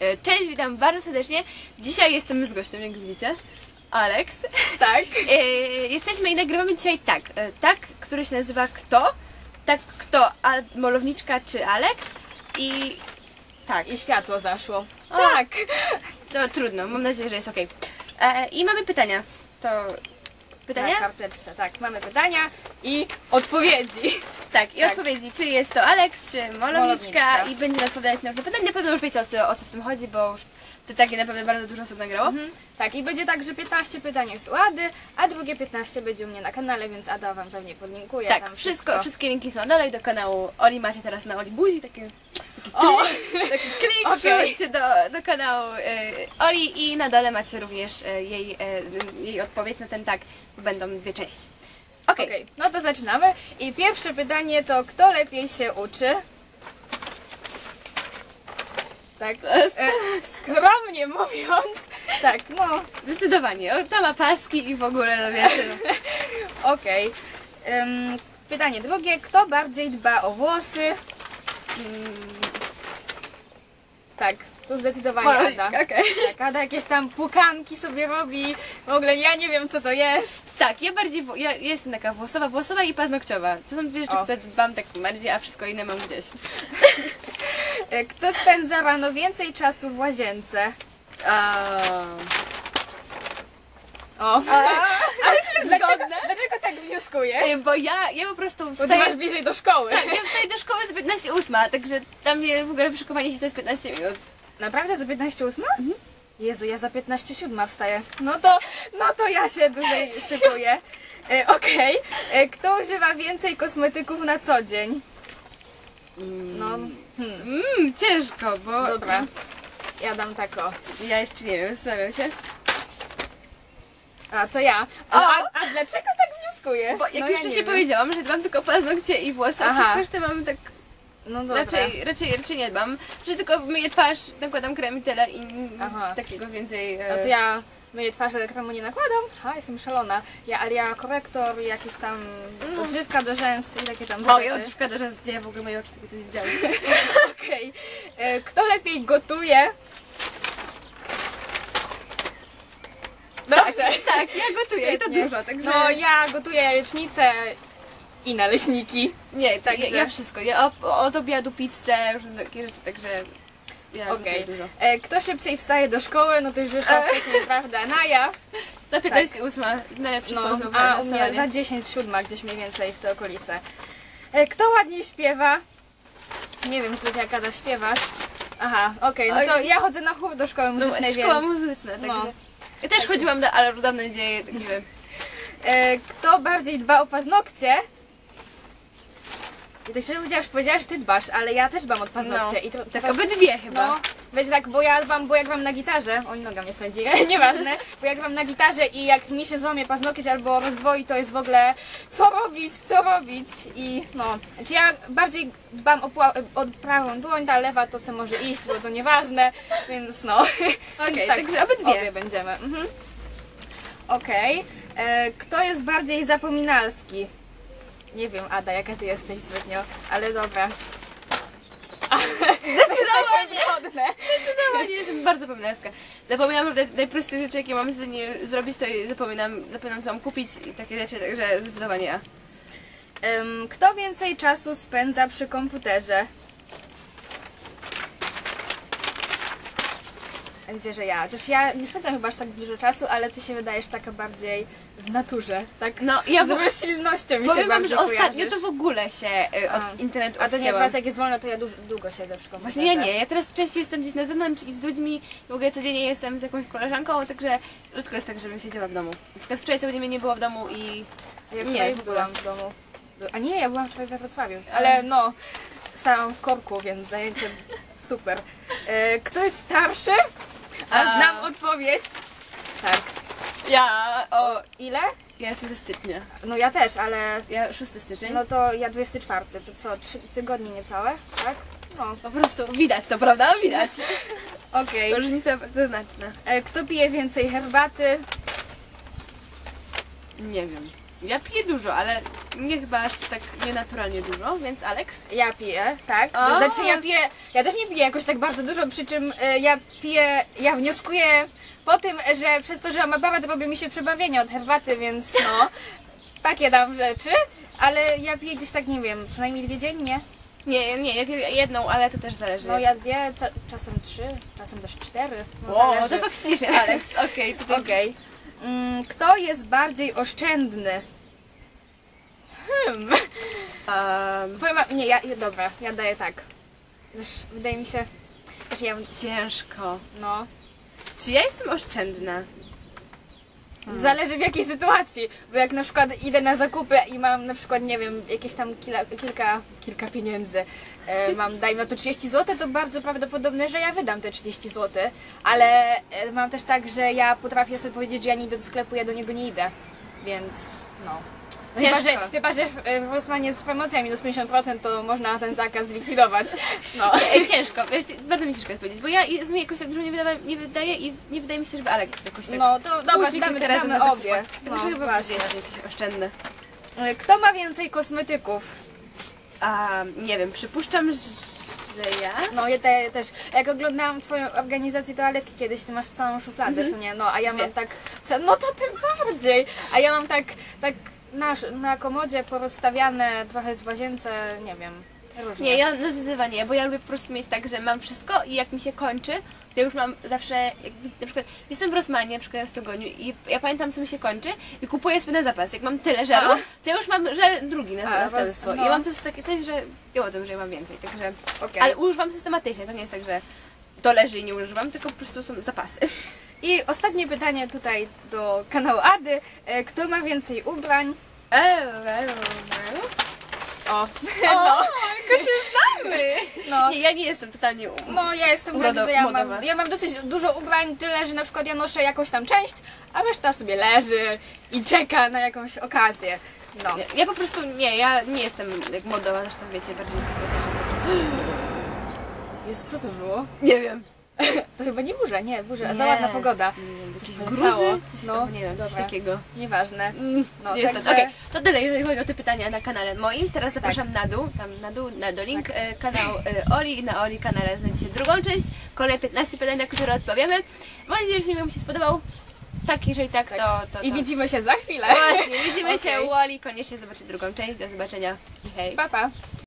E, Cześć, witam bardzo serdecznie. Dzisiaj jestem z gościem, jak widzicie. Alex. Tak. E, jesteśmy i nagrywamy dzisiaj tak. e, Tak, który się nazywa Kto? Tak, kto? A molowniczka czy Alex? I tak. I światło zaszło. Tak. No trudno, mam nadzieję, że jest ok. I mamy pytania. To pytania? Na karteczce, tak. Mamy pytania i odpowiedzi. Tak, i Tak. odpowiedzi, czy jest to Alex, czy molowniczka, Molowniczka. i będziemy odpowiadać na te pytania. Na pewno już wiecie o co, o co w tym chodzi, bo już te takie naprawdę bardzo dużo osób nagrało. Mhm. Tak, i będzie tak, że 15 pytań jest u Ady, a drugie 15 będzie u mnie na kanale, więc Ada Wam pewnie podlinkuje Tak, tam wszystko, wszystkie linki są na dole i do kanału Oli macie teraz na Oli Buzi, taki, O! taki klik, Okej. przechodźcie do, do kanału e, Oli i na dole macie również e, jej, e, jej odpowiedź na ten tak, będą dwie części. Okej, Okej, no to zaczynamy. I pierwsze pytanie to, kto lepiej się uczy? Tak, e, skromnie mówiąc, tak, no, zdecydowanie, o, ta ma paski i w ogóle, no wiecie, no. okej. Ym, pytanie drugie, kto bardziej dba o włosy? Tak, to zdecydowanie Ada. Molowniczka, okej. Tak, Ada jakieś tam pukanki sobie robi, w ogóle ja nie wiem co to jest. Tak, ja bardziej, ja jestem taka włosowa, włosowa i paznokciowa. To są dwie rzeczy, O. które dbam tak bardziej, a wszystko inne mam gdzieś. E, Kto spędza rano więcej czasu w łazience? O, dlaczego, dlaczego tak wnioskujesz? E, Bo ja, ja po prostu Bo ty wstaję... masz bliżej do szkoły. Tak, ja wstaję do szkoły za 15 ósma, także dla mnie w ogóle wyszukowanie się to jest 15 minut. Naprawdę za 15.08? Jezu, ja za 15.07 wstaję. No to, no to ja się dłużej szykuję. E, Okej. E, Kto używa więcej kosmetyków na co dzień? No, hmm, Mmm, ciężko, bo... dobra. Ja dam tak o. Ja jeszcze nie wiem, zastanawiam się. A, to ja. A, a, a dlaczego tak wnioskujesz? Bo jak no, już ja wcześniej powiedziałam, że dbam tylko o paznokcie i włosy, a wszystko resztę mam tak... No dobra. Raczej, raczej, raczej nie dbam. Że tylko myję twarz, nakładam krem i tyle i Aha. takiego więcej... No e, to ja myję twarz, ale kremu nie nakładam. Ha, jestem szalona. Ja, ja korektor, jakieś tam odżywka do rzęs i takie tam O, ja bzdety. odżywka do rzęs, gdzie ja w ogóle moje oczy tego nie widziałam. Okej. E, Kto lepiej gotuje? Dobrze. tak, ja gotuję i to dużo, także... No ja gotuję jajecznicę i naleśniki. Nie, tak, ja, ja wszystko. Ja od, od obiadu pizzę, różne takie rzeczy, także ja Okej. dużo. E, Kto szybciej wstaje do szkoły? No to już wyszło wcześniej, prawda? Na jaw. Za 15 ósma, najlepszy No, sposób a na u mnie za 10 siódma, gdzieś mniej więcej w te okolice. E, Kto ładniej śpiewa? Nie wiem zbyt jak Ada śpiewasz. Aha, okej, no to ja chodzę na chór do szkoły no, muzycznej, szkoła więc... muzyczna, także... No. Ja też chodziłam do ale dawne dzieje, także... E, Kto bardziej dba o paznokcie? I tak szczerze mówiąc, powiedziałaś, że ty dbasz, ale ja też dbam od paznokcie. No, I to, tak paz- obydwie chyba. No, wiecie tak, bo ja dbam, bo jak wam na gitarze, oj noga mnie swędzi, nieważne, bo jak wam na gitarze i jak mi się złamie paznokieć albo rozdwoi, to jest w ogóle co robić, co robić i no, czy ja bardziej dbam o, o prawą dłoń, ta lewa to se może iść, bo to nieważne, więc no. Okej, Więc tak, także obydwie. Obie będziemy. Mhm. Okej, e, kto jest bardziej zapominalski? Nie wiem, Ada, jaka ty jesteś zbytnio, ale dobra. Zdecydowanie! No, nie jestem bardzo pominarska. Zapominam naj- najprostsze rzeczy, jakie mam zrobić, to zapominam, zapominam co mam kupić i takie rzeczy, także zdecydowanie ja. Kto więcej czasu spędza przy komputerze? Będzie, że ja. Chociaż ja nie spędzam chyba aż tak dużo czasu, ale ty się wydajesz taka bardziej w naturze. Tak No, ja z ogóle... silnością mi się Powiem wam, że ostatnio kojarzysz. to w ogóle się y, A. od internetu A to nie, odcięłam. teraz jak jest wolno, to ja długo siedzę przy komputerze. Właśnie ja nie, ja teraz częściej jestem gdzieś na zewnątrz i z ludźmi, w ogóle codziennie jestem z jakąś koleżanką, także rzadko jest tak, żebym siedziała w domu. Na przykład wczoraj cały dzień mnie nie było w domu i... Ja Nie, w ogóle. byłam w domu. A nie, ja byłam wczoraj we Wrocławiu. Ale no, stałam w korku, więc zajęcie super. E, Kto jest starszy? A znam odpowiedź. Tak. Ja, o... Ile? Ja jestem ze stycznia. No ja też, ale Ja 6 styczeń. no to ja 24, to co, 3 tygodnie niecałe, tak? No, po prostu widać to, prawda? Widać. okej. Różnica bardzo znaczna. E, Kto pije więcej herbaty? Nie wiem. Ja piję dużo, ale nie chyba aż tak nienaturalnie dużo, więc Alex? Ja piję, tak. O! Znaczy ja piję, ja też nie piję jakoś tak bardzo dużo, przy czym e, ja piję, ja wnioskuję po tym, że przez to, że mam babę, to robi mi się przebawienie od herbaty, więc no, takie tam rzeczy. Ale ja piję gdzieś tak, nie wiem, co najmniej dwie dziennie. Nie, nie, ja piję jedną, ale to też zależy. No ja dwie, ca- czasem trzy, czasem też cztery. No, Wow, zależy. to faktycznie Alex, okej, to to Okej. Mm, Kto jest bardziej oszczędny? Hmm. Um, Powiem, nie, ja, ja, dobra, ja daję tak. Też wydaje mi się, że ja, ciężko. no, Czy ja jestem oszczędna? Zależy w jakiej sytuacji, bo jak na przykład idę na zakupy i mam na przykład, nie wiem, jakieś tam kila, kilka, kilka pieniędzy, e, mam dajmy na to 30 zł, to bardzo prawdopodobne, że ja wydam te 30 zł, ale e, mam też tak, że ja potrafię sobie powiedzieć, że ja nie idę do sklepu, ja do niego nie idę, więc no. No Chyba, że, chyba, że w, e, Rosmanie z promocją minus 50% to można ten zakaz zlikwidować. No. Ej, ciężko, wiesz, bardzo mi ciężko odpowiedzieć, bo ja z mnie jakoś tak dużo nie, wydawa, nie wydaję i nie wydaje mi się, żeby Alex jakoś tak... No to dobra, damy, razy damy obie. No, Także chyba właśnie. jest jakiś oszczędny. E, Kto ma więcej kosmetyków? A, nie wiem, przypuszczam, że ja... No ja te, też, jak oglądałam twoją organizację toaletki kiedyś, ty masz całą szufladę, co nie? No a ja mam tak, no to tym bardziej, a ja mam tak, tak na, na komodzie porozstawiane trochę z łazience, nie wiem, różnie. Nie, ja no zdecydowanie, nie, bo ja lubię po prostu mieć tak, że mam wszystko i jak mi się kończy, to już mam zawsze, jak, na przykład jestem w Rosmanie, na przykład raz w tygodniu i ja pamiętam co mi się kończy i kupuję sobie na zapas. Jak mam tyle żelu, to ja już mam żel drugi na następstwo. I no. ja mam też takie coś, że ja o tym, że ja mam więcej, także... Okej. Ale używam systematycznie, to nie jest tak, że to leży i nie używam, tylko po prostu są zapasy. I ostatnie pytanie tutaj do kanału Ady. E, Kto ma więcej ubrań? O, no, tylko się znamy! No. Nie, ja nie jestem totalnie um. No ja jestem Urodo- tak, że ja mam, ja mam dosyć dużo ubrań, tyle, że na przykład ja noszę jakąś tam część, a reszta sobie leży i czeka na jakąś okazję. No. Ja, ja po prostu nie, ja nie jestem jak modowa, zresztą wiecie, bardziej kosmetyczna. Jezu, co to było? Nie wiem. To chyba nie burza, nie, burza, Nie. za ładna pogoda. Nie wiem, Coś gruzy? Coś, No, no, nie wiem, coś dobra. takiego. Nieważne. No, No, jest także- to. Okej, to tyle, jeżeli chodzi o te pytania na kanale moim. Teraz zapraszam na dół, tam na dół, na dół link, e, kanał e, Oli i na Oli kanale znajdziecie drugą część, kolejne 15 pytań, na które odpowiemy. Mam nadzieję, że film Wam się spodobał. Tak, jeżeli tak, Tak. to, to, to... I widzimy się za chwilę. Właśnie, widzimy się Okej. u Oli, koniecznie zobaczyć drugą część. Do zobaczenia i hej. Pa, pa.